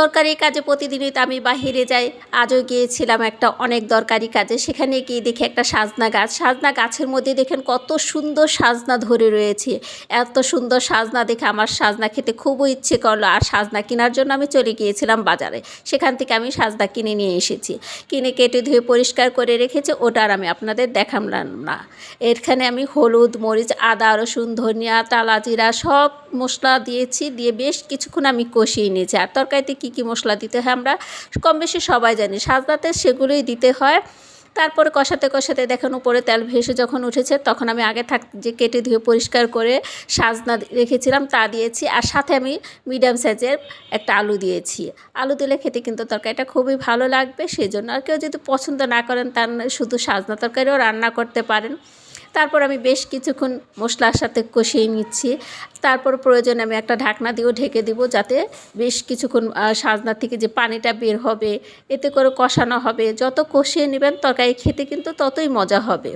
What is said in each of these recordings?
দরকারি কাজে প্রতিদিনই তো আমি বাহিরে যাই। আজও গিয়েছিলাম একটা অনেক দরকারি কাজে। সেখানে গিয়ে দেখি একটা সাজনা গাছ। সাজনা গাছের মধ্যে দেখেন কত সুন্দর সাজনা ধরে রয়েছে। এত সুন্দর সাজনা দেখে আমার সাজনা খেতে খুবই ইচ্ছে করল। আর সাজনা কেনার জন্য আমি চলে গিয়েছিলাম বাজারে। সেখান থেকে আমি সাজনা কিনে নিয়ে এসেছি। কিনে কেটে ধুয়ে পরিষ্কার করে রেখেছি। ওটা আর আমি আপনাদের দেখালাম না। এখানে আমি হলুদ, মরিচ, আদা, রসুন, ধনিয়া, টালা, জিরা সব মশলা দিয়েছি। দিয়ে বেশ কিছুক্ষণ আমি কষিয়ে নিয়েছি। আর তরকারিতে কী কী কী মশলা দিতে হয় আমরা কম বেশি সবাই জানি। সাজনাতে সেগুলোই দিতে হয়। তারপরে কষাতে কষাতে দেখেন উপরে তেল ভেসে যখন উঠেছে তখন আমি আগে থাক যে কেটে ধুয়ে পরিষ্কার করে সাজনা রেখেছিলাম তা দিয়েছি আর সাথে আমি মিডিয়াম সাইজের একটা আলু দিয়েছি। আলু দিলে খেতে কিন্তু তরকারিটা খুবই ভালো লাগবে সেই জন্য আর কেউ যদি পছন্দ না করেন তার শুধু সাজনা তরকারিও রান্না করতে পারেন। তারপর আমি বেশ কিছুক্ষণ মশলার সাথে কষিয়ে নিচ্ছি। তারপর প্রয়োজনে আমি একটা ঢাকনা দিয়েও ঢেকে দিব যাতে বেশ কিছুক্ষণ সাজনা থেকে যে পানিটা বের হবে, এতে করে কষানো হবে। যত কষিয়ে নেবেন তরকারি খেতে কিন্তু ততই মজা হবে।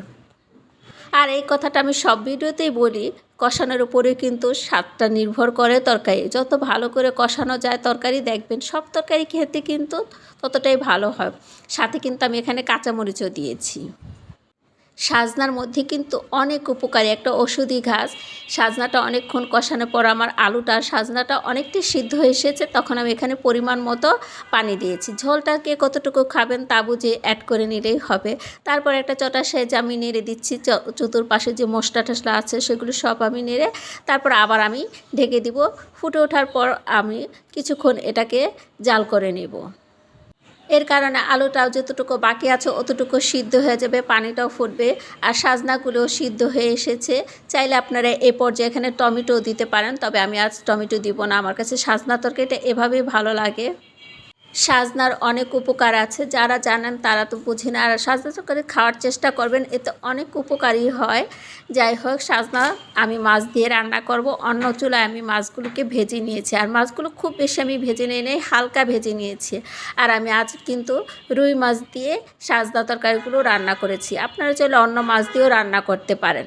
আর এই কথাটা আমি সব ভিডিওতেই বলি, কষানোর উপরে কিন্তু স্বাদটা নির্ভর করে তরকারি। যত ভালো করে কষানো যায় তরকারি, দেখবেন সব তরকারি খেতে কিন্তু ততটাই ভালো হয়। সাথে কিন্তু আমি এখানে কাঁচামরিচও দিয়েছি। সাজনার মধ্যে কিন্তু অনেক উপকারী। একটা ওষুধি ঘাস, সাজনাটা অনেকক্ষণ কষানোর পর আমার আলুটা, সাজনাটা অনেকটাই সিদ্ধ এসেছে, তখন আমি এখানে পরিমাণ মতো পানি দিয়েছি। ঝোলটাকে কতটুকু খাবেন তা বুঝে অ্যাড করে নিলেই হবে। তারপর একটা চটা সেজ আমি নেড়ে দিচ্ছি চতুর্পাশে যে মশলা টশলা আছে সেগুলো সব আমি নেড়ে, তারপর আবার আমি ঢেকে দিব। ফুটে ওঠার পর আমি কিছুক্ষণ এটাকে জাল করে নেব। এর কারণে আলুটাও যতটুকু বাকি আছে অতটুকু সিদ্ধ হয়ে যাবে, পানিটাও ফুটবে আর সাজনাগুলোও সিদ্ধ হয়ে এসেছে। চাইলে আপনারা এ পর্যায়ে এখানে টমেটো দিতে পারেন, তবে আমি আজ টমেটো দিব না। আমার কাছে সাজনা তরকারিটা এভাবেই ভালো লাগে। সাজনার অনেক উপকার আছে। যারা জানেন তারা তো বুঝে না। আর সাজনা তরকারি খাওয়ার চেষ্টা করবেন, এতে অনেক উপকারী হয়। যাই হোক, সাজনা আমি মাছ দিয়ে রান্না করব। অন্য চুলায় আমি মাছগুলোকে ভেজে নিয়েছি। আর মাছগুলো খুব বেশি আমি ভেজে নিয়ে নেই, হালকা ভেজে নিয়েছি। আর আমি আজ কিন্তু রুই মাছ দিয়ে সাজনা তরকারিগুলো রান্না করেছি। আপনারা চাইলে অন্য মাছ দিয়েও রান্না করতে পারেন।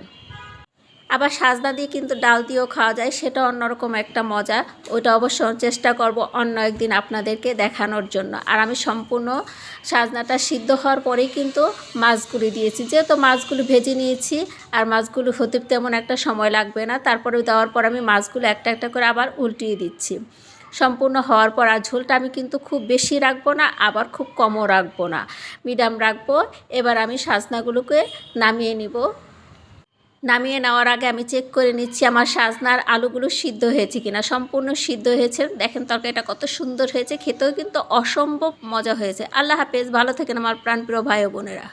আবার সাজনা দিয়ে কিন্তু ডাল দিয়েও খাওয়া যায়, সেটা অন্যরকম একটা মজা। ওইটা অবশ্য চেষ্টা করব অন্য একদিন আপনাদেরকে দেখানোর জন্য। আর আমি সম্পূর্ণ সাজনাটা সিদ্ধ হওয়ার পরেই কিন্তু মাছগুলি দিয়েছি। যেহেতু মাছগুলো ভেজে নিয়েছি, আর মাছগুলো হতে তেমন একটা সময় লাগবে না তারপরে দেওয়ার পর আমি মাছগুলো একটা একটা করে আবার উল্টিয়ে দিচ্ছি। সম্পূর্ণ হওয়ার পর আর ঝোলটা আমি কিন্তু খুব বেশি রাখব না, আবার খুব কমও রাখব না। মিডিয়াম রাখব, এবার আমি সাজনাগুলোকে নামিয়ে নিব। নামিয়ে নেওয়ার আগে আমি চেক করে নিচ্ছি আমার সাজনার আলুগুলো সিদ্ধ হয়েছে কিনা। সম্পূর্ণ সিদ্ধ হয়েছে। দেখেন তরকারিটা কত সুন্দর হয়েছে। খেতেও কিন্তু অসম্ভব মজা হয়েছে। আল্লাহ হাফেজ। ভালো থাকেন আমার প্রাণপ্রিয় ভাই বোনেরা।